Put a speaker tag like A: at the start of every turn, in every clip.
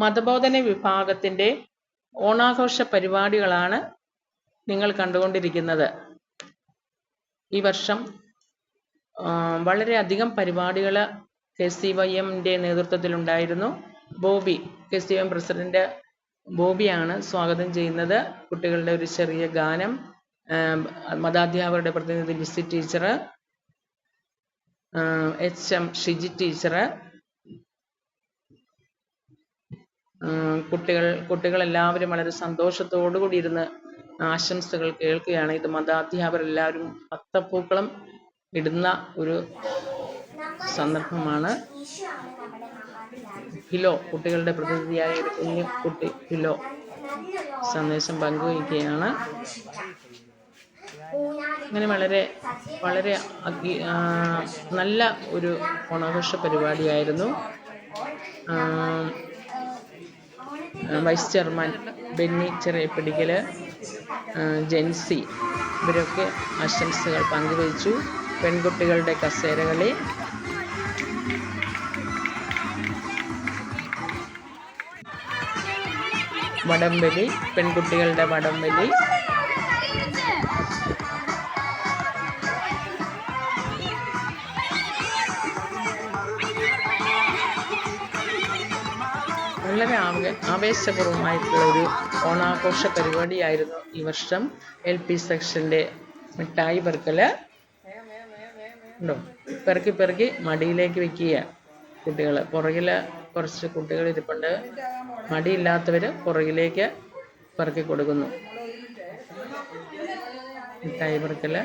A: മതബോധന വിഭാഗത്തിന്റെ ഓണാഘോഷ പരിപാടികളാണ് നിങ്ങൾ കണ്ടുകൊണ്ടിരിക്കുന്നത്. ഈ വർഷം വളരെയധികം പരിപാടികൾ കെ സി വൈ എമ്മിന്റെ നേതൃത്വത്തിലുണ്ടായിരുന്നു. Bobby K C M president ബോബിയാണ് സ്വാഗതം ചെയ്യുന്നത്. കുട്ടികളുടെ ഒരു ചെറിയ ഗാനം മതാധ്യാപകരുടെ പ്രതിനിധി Lissy teacher H M Shiji teacher കുട്ടികൾ കുട്ടികളെല്ലാവരും വളരെ സന്തോഷത്തോടു കൂടി ഇരുന്ന് ആശംസകൾ കേൾക്കുകയാണ്. ഇത് മതാധ്യാപകരെല്ലാവരും അത്തപ്പൂക്കളം ഇടുന്ന ഒരു സന്ദർഭമാണ്. ഹിലോ കുട്ടികളുടെ പ്രതിനിധിയായ ഒരു കുഞ്ഞു കുട്ടി ഹിലോ സന്ദേശം പങ്കുവയ്ക്കുകയാണ്. അങ്ങനെ വളരെ വളരെ നല്ല ഒരു ഓണാഘോഷ പരിപാടിയായിരുന്നു. Vice chairman Benny Cheriyapidickal Jency. ഇവരൊക്കെ ആശംസകൾ പങ്കുവച്ചു പെൺകുട്ടികളുടെ കസേരകളി. വടംവലി പെൺകുട്ടികളുടെ വടംവലി. വളരെ ആവ- ആവേശപൂർവമായിട്ടുള്ള ഒരു ഓണാഘോഷ പരിപാടിയായിരുന്നു ഈ വർഷം എൽ പി സെക്ഷന്റെ മിഠായി പെറുക്കൽ. ഉണ്ടോ? പെറുക്കി പെറുക്കി മടിയിലേക്ക് വെക്കുക കുട്ടികൾ പുറകിൽ കുറച്ച് കുട്ടികൾ ഇരിപ്പുണ്ട്. മടിയില്ലാത്തവർ പുറകിലേക്ക് പെറുക്കി കൊടുക്കുന്നു. മിഠായി പെറുക്കൽ.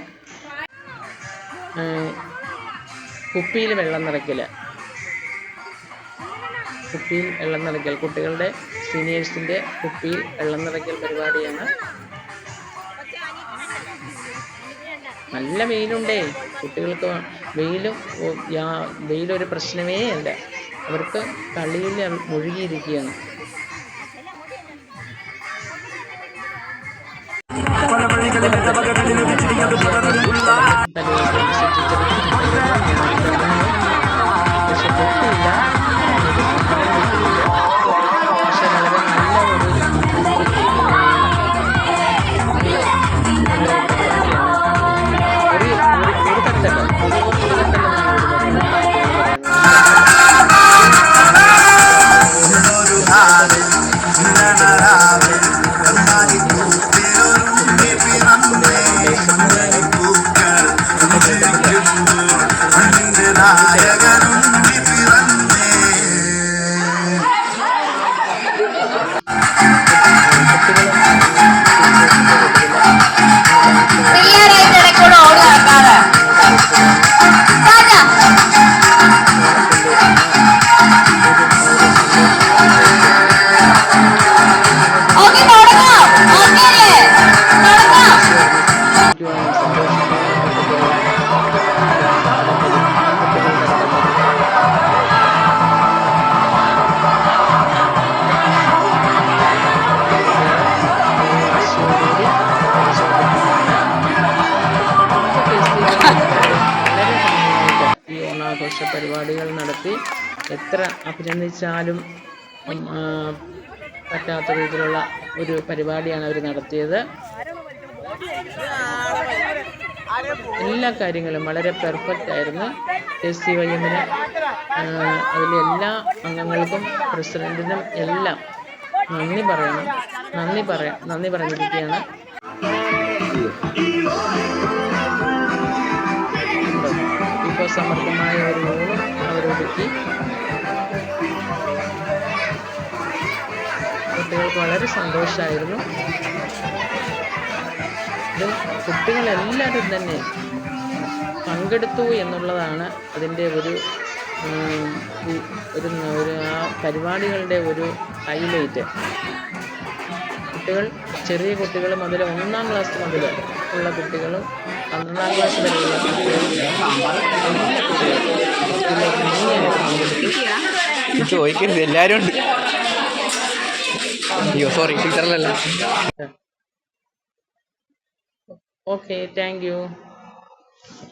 A: കുപ്പിയിൽ വെള്ളം നിറയ്ക്കൽ. കുപ്പിയിൽ വെള്ളം നിറയ്ക്കൽ. കുട്ടികളുടെ സീനിയേഴ്സിന്റെ കുപ്പിയിൽ വെള്ളം നിറയ്ക്കൽ പരിപാടിയാണ്. നല്ല വെയിലുണ്ടേ. കുട്ടികൾക്ക് വെയിലും വെയിലൊരു പ്രശ്നമേ അല്ല. അവർക്ക് കളിയിൽ മുഴുകിയിരിക്കുകയാണ്. ഓണാഘോഷ പരിപാടികൾ നടത്തി എത്ര അഭിനന്ദിച്ചാലും പറ്റാത്ത രീതിയിലുള്ള ഒരു പരിപാടിയാണ് അവർ നടത്തിയത്. എല്ലാ കാര്യങ്ങളും വളരെ പെർഫെക്റ്റ് ആയിരുന്നു. എസ് സി വൈ എമ്മിന് അതിലെ എല്ലാ അംഗങ്ങൾക്കും പ്രസിഡന്റിനും എല്ലാം നന്ദി പറയണം. നന്ദി പറയാം നന്ദി പറഞ്ഞിരിക്കുകയാണ്. സമർത്ഥമായ ഒരു ഊണും അവരൊരുക്കി കുട്ടികൾക്ക് വളരെ സന്തോഷമായിരുന്നു കുട്ടികളെല്ലാവരും തന്നെ പങ്കെടുത്തു എന്നുള്ളതാണ് അതിന്റെ ഒരു ഒരു ആ പരിപാടികളുടെ ഒരു ഹൈലൈറ്റ്. കുട്ടികൾ ചെറിയ കുട്ടികൾ മുതൽ ഒന്നാം ക്ലാസ് മുതൽ ഉള്ള കുട്ടികളും പന്ത്രണ്ടാം ക്ലാസ് വരെയുള്ള
B: ചോദിക്കരുത് എല്ലാവരും ഉണ്ട്. അയ്യോ സോറി ടീച്ചറിലല്ല
A: ഓക്കെ താങ്ക് യു